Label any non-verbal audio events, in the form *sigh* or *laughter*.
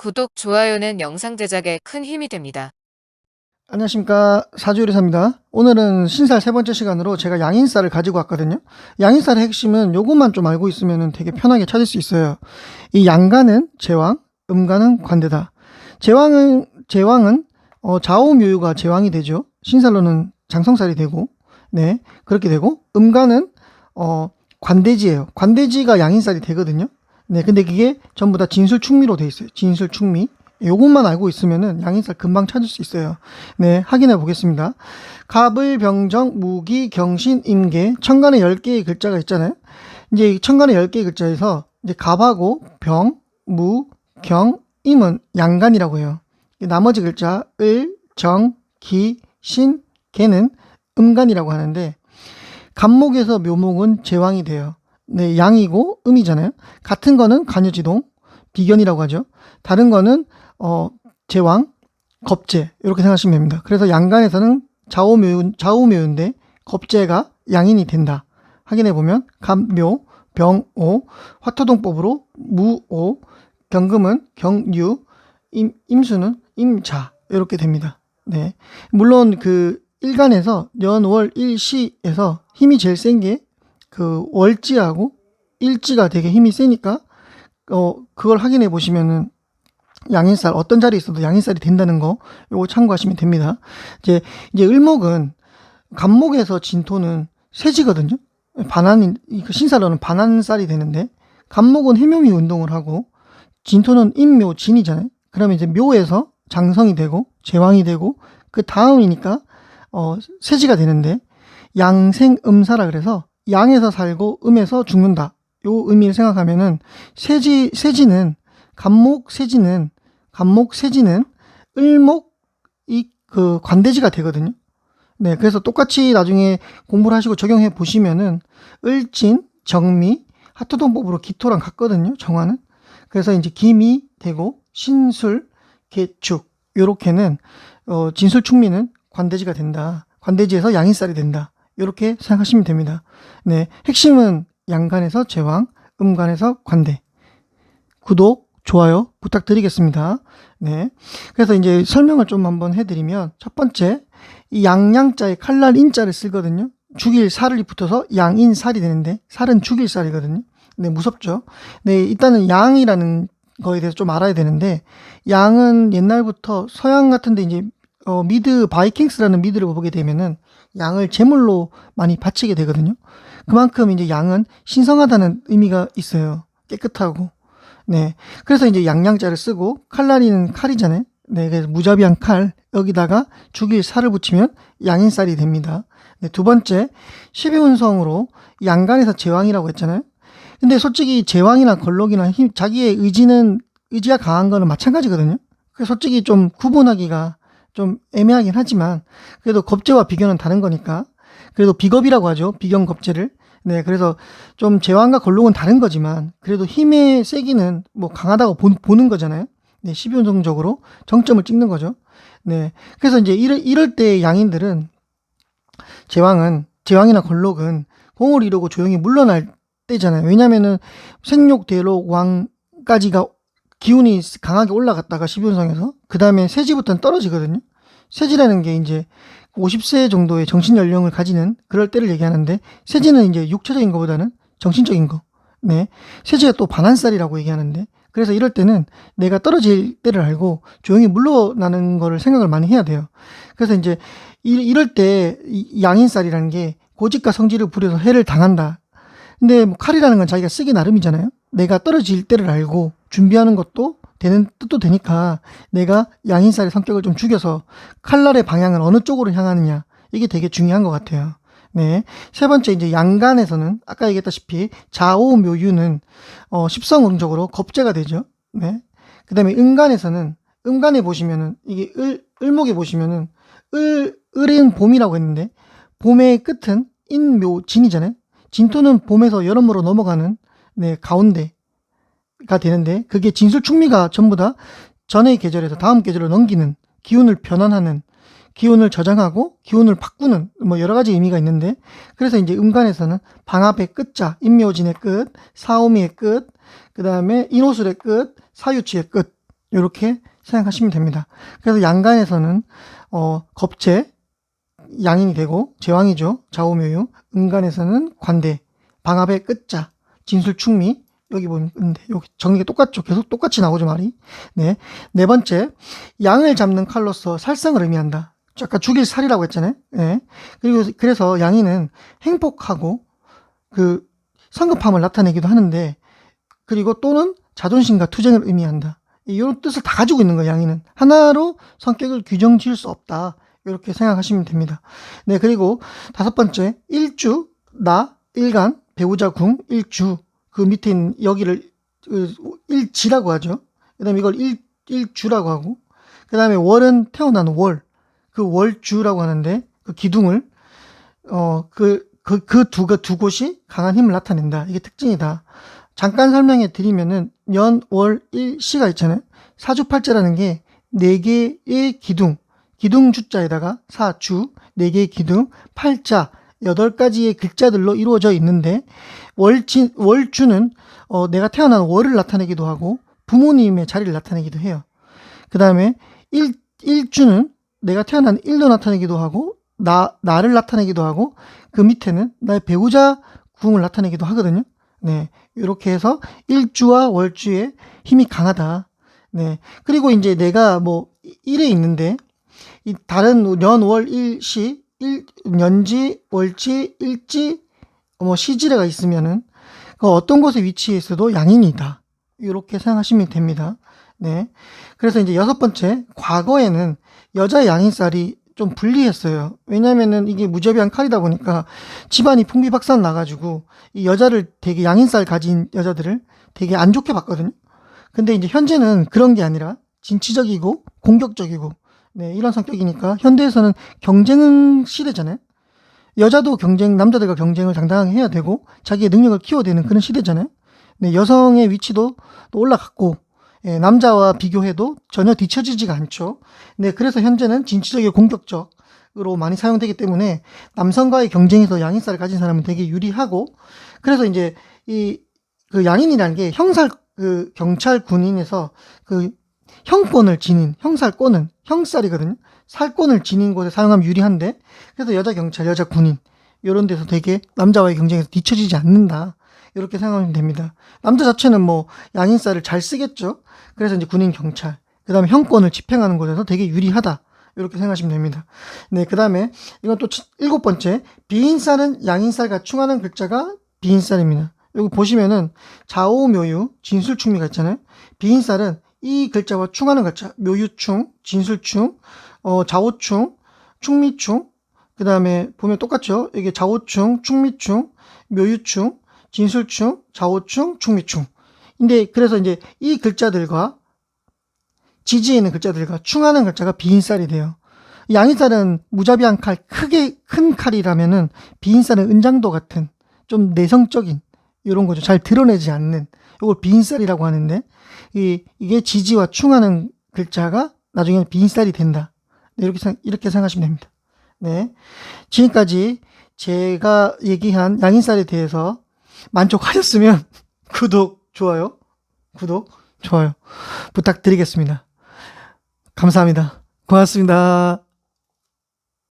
구독, 좋아요는 영상 제작에 큰 힘이 됩니다. 안녕하십니까. 사주요리사입니다. 오늘은 신살 세 번째 시간으로 제가 양인살을 가지고 왔거든요. 양인살의 핵심은 요것만 좀 알고 있으면 되게 편하게 찾을 수 있어요. 이 양간은 제왕 음간은 관대다. 제왕은 제왕은 어, 좌우묘유가 제왕이 되죠. 신살로는 장성살이 되고 네 그렇게 되고 음간은 어, 관대지예요. 관대지가 양인살이 되거든요 네 근데 그게 전부 다 진술 충미로 돼 있어요 진술 충미 요것만 알고 있으면은 양인살 금방 찾을 수 있어요. 네, 확인해 보겠습니다. 갑을, 병정, 무기, 경신, 임계, 천간에 10개의 글자가 있잖아요. 이제 이 천간에 10개의 글자에서 이제 갑하고 병, 무, 경, 임은 양간이라고 해요. 이 나머지 글자 을, 정, 기, 신, 개는 음간이라고 하는데 갑목에서 묘목은 제왕이 돼요. 네, 양이고 음이잖아요. 같은 거는 간유지동, 비견이라고 하죠. 다른 거는 어, 제왕, 겁제 이렇게 생각하시면 됩니다. 그래서 양간에서는 좌우묘 좌우묘인데 겁제가 양인이 된다. 확인해 보면 갑묘, 병오, 화토동법으로 무오, 경금은 경유, 임, 임수는 임자 이렇게 됩니다. 네, 물론 그 일간에서 연 월 일 시에서 힘이 제일 센 게 그 월지하고 일지가 되게 힘이 세니까 어 그걸 확인해 보시면은 양인살 어떤 자리에 있어도 양인살이 된다는 거 요거 참고하시면 됩니다. 이제 이제 을목은 간목에서 진토는 세지거든요. 반환이 그 신사로는 반환살이 되는데 간목은 해묘미 운동을 하고 진토는 임묘 진이잖아요. 그러면 이제 묘에서 장성이 되고 제왕이 되고 그 다음이니까 어 세지가 되는데 양생음사라 그래서 양에서 살고 음에서 죽는다. 요 의미를 생각하면은 세지 세지는 간목 세지는 간목 세지는 을목 이 그 관대지가 되거든요. 네, 그래서 똑같이 나중에 공부를 하시고 적용해 보시면은 을진, 정미, 하토동법으로 기토랑 같거든요. 정화는. 그래서 이제 김이 되고 신술, 개축 요렇게는 어, 진술 충미는 관대지가 된다. 관대지에서 양인살이 된다. 요렇게 생각하시면 됩니다. 네, 핵심은 양간에서 제왕, 음간에서 관대. 구독, 좋아요 부탁드리겠습니다. 네. 그래서 이제 설명을 좀 한번 해드리면 첫 번째 이 양양자에 칼날 인자를 쓰거든요. 죽일 살이 붙어서 양인살이 되는데 살은 죽일 살이거든요. 네, 무섭죠. 네, 일단은 양이라는 거에 대해서 좀 알아야 되는데 양은 옛날부터 서양 같은데 이제 어, 미드 바이킹스라는 미드를 보게 되면은 양을 제물로 많이 바치게 되거든요. 그만큼 이제 양은 신성하다는 의미가 있어요. 깨끗하고. 네. 그래서 이제 양양자를 쓰고 칼날이는 칼이잖아요. 네. 그래서 무자비한 칼 여기다가 죽일 살을 붙이면 양인살이 됩니다. 네. 두 번째 12운성으로 양간에서 제왕이라고 했잖아요. 근데 솔직히 제왕이나 걸록이나 힘, 자기의 의지는 의지가 강한 거는 마찬가지거든요. 그래서 솔직히 좀 구분하기가 좀 애매하긴 하지만 그래도 겁제와 비견은 다른 거니까 그래도 비겁이라고 하죠. 비견 겁제를. 네, 그래서 좀 제왕과 걸록은 다른 거지만 그래도 힘의 세기는 뭐 강하다고 보, 보는 거잖아요. 네, 12운성적으로 정점을 찍는 거죠. 네, 그래서 이제 이럴, 이럴 때 양인들은 제왕은 제왕이나 걸록은 공을 이루고 조용히 물러날 때잖아요. 왜냐면은 생욕, 대록, 왕까지가 기운이 강하게 올라갔다가 12운성에서 그 다음에 세지부터는 떨어지거든요. 세지라는 게 이제 50세 정도의 정신 연령을 가지는 그럴 때를 얘기하는데 세지는 이제 육체적인 것보다는 정신적인 거. 네. 세지가 또 반환살이라고 얘기하는데 그래서 이럴 때는 내가 떨어질 때를 알고 조용히 물러나는 거를 생각을 많이 해야 돼요. 그래서 이제 이- 이럴 때이 양인살이라는 게 고집과 성질을 부려서 해를 당한다. 근데 뭐 칼이라는 건 자기가 쓰기 나름이잖아요. 내가 떨어질 때를 알고 준비하는 것도 되는 뜻도 되니까 내가 양인살의 성격을 좀 죽여서 칼날의 방향을 어느 쪽으로 향하느냐 이게 되게 중요한 것 같아요. 네. 세 번째 이제 양간에서는 아까 얘기했다시피 좌오 묘유는 어, 십성응적으로 겁제가 되죠. 네. 그 다음에 음간에서는 음간에 보시면은 이게 을 을목에 보시면은 을 을은 봄이라고 했는데 봄의 끝은 인묘 진이잖아요. 진토는 봄에서 여름으로 넘어가는 네 가운데 가 되는데 그게 진술 충미가 전부 다 전의 계절에서 다음 계절로 넘기는 기운을 변환하는 기운을 저장하고 기운을 바꾸는 뭐 여러 가지 의미가 있는데 그래서 이제 음간에서는 방합의 끝자 인묘진의 끝 사오미의 끝 그 다음에 인호술의 끝 사유치의 끝 이렇게 생각하시면 됩니다. 그래서 양간에서는 어, 겁체 양인이 되고 제왕이죠. 좌우묘유. 음간에서는 관대, 방압의 끝자, 진술충미. 여기 보면 근데 여기 정리가 똑같죠. 계속 똑같이 나오죠 말이. 네. 네 번째 양을 잡는 칼로서 살상을 의미한다. 아까 죽일 살이라고 했잖아요. 네. 그리고 그래서 양인은 행복하고 그 성급함을 나타내기도 하는데 그리고 또는 자존심과 투쟁을 의미한다. 이런 뜻을 다 가지고 있는 거예요, 양인은. 하나로 성격을 규정 지을 수 없다. 이렇게 생각하시면 됩니다. 네, 그리고 다섯 번째, 일주, 나, 일간, 배우자 궁, 일주. 그 밑에 있는 여기를 그 일지라고 하죠. 그 다음에 이걸 일, 일주라고 하고, 그 다음에 월은 태어난 월, 그 월주라고 하는데, 그 기둥을, 어, 그, 그, 그 두, 두 곳이 강한 힘을 나타낸다. 이게 특징이다. 잠깐 설명해 드리면은 연, 월, 일, 시가 있잖아요. 사주팔자라는 게 네 개의 기둥, 기둥 주자에다가 사주, 네 개의 기둥, 팔자, 여덟 가지의 글자들로 이루어져 있는데 월진, 월주는 어, 내가 태어난 월을 나타내기도 하고 부모님의 자리를 나타내기도 해요. 그 다음에 일, 일주는 내가 태어난 일도 나타내기도 하고 나, 나를 나타내기도 하고 그 밑에는 나의 배우자 궁을 나타내기도 하거든요. 네. 이렇게 해서 일주와 월주의 힘이 강하다. 네. 그리고 이제 내가 뭐 일에 있는데 이 다른 년, 월, 일, 시, 일, 년지, 월지, 일지, 뭐 시지례가 있으면은 그 어떤 곳에 위치해 있어도 양인이다. 이렇게 생각하시면 됩니다. 네. 그래서 이제 여섯 번째, 과거에는 여자 양인살이 좀 불리했어요. 왜냐면은 이게 무자비한 칼이다 보니까 집안이 풍비박산 나가지고 이 여자를 되게 양인살 가진 여자들을 되게 안 좋게 봤거든요. 근데 이제 현재는 그런 게 아니라 진취적이고 공격적이고 네, 이런 성격이니까 현대에서는 경쟁 시대잖아요. 여자도 경쟁, 남자들과 경쟁을 당당하게 해야 되고 자기의 능력을 키워내는 그런 시대잖아요. 네, 여성의 위치도 또 올라갔고 예, 남자와 비교해도 전혀 뒤처지지가 않죠. 네, 그래서 현재는 진취적이고 공격적으로 많이 사용되기 때문에 남성과의 경쟁에서 양인살을 가진 사람은 되게 유리하고 그래서 이제 이 그 양인이라는 게 형살 그 경찰 군인에서 그 형권을 지닌 형살권은 형살이거든요. 살권을 지닌 곳에 사용하면 유리한데 그래서 여자 경찰, 여자 군인 이런 데서 되게 남자와의 경쟁에서 뒤처지지 않는다. 이렇게 생각하면 됩니다. 남자 자체는 뭐 양인살을 잘 쓰겠죠. 그래서 이제 군인 경찰, 그 다음에 형권을 집행하는 곳에서 되게 유리하다. 이렇게 생각하시면 됩니다. 네, 그 다음에 이건 또 치- 일곱 번째 비인살은 양인살과 충하는 글자가 비인살입니다. 여기 보시면은 좌우묘유, 진술충미가 있잖아요. 비인살은 이 글자와 충하는 글자, 묘유충, 진술충, 어, 좌우충, 충미충, 그 다음에 보면 똑같죠? 이게 좌우충, 충미충, 묘유충, 진술충, 좌우충, 충미충. 근데 그래서 이제 이 글자들과 지지에 있는 글자들과 충하는 글자가 비인살이 돼요. 양인살은 무자비한 칼, 크게 큰 칼이라면은 비인살은 은장도 같은 좀 내성적인 이런 거죠. 잘 드러내지 않는 이걸 비인살이라고 하는데 이 이게 지지와 충하는 글자가 나중에는 비인살이 된다. 네, 이렇게 생- 이렇게 생각하시면 됩니다. 네, 지금까지 제가 얘기한 양인살에 대해서 만족하셨으면 *laughs* 구독, 좋아요, 구독, 좋아요 부탁드리겠습니다. 감사합니다. 고맙습니다.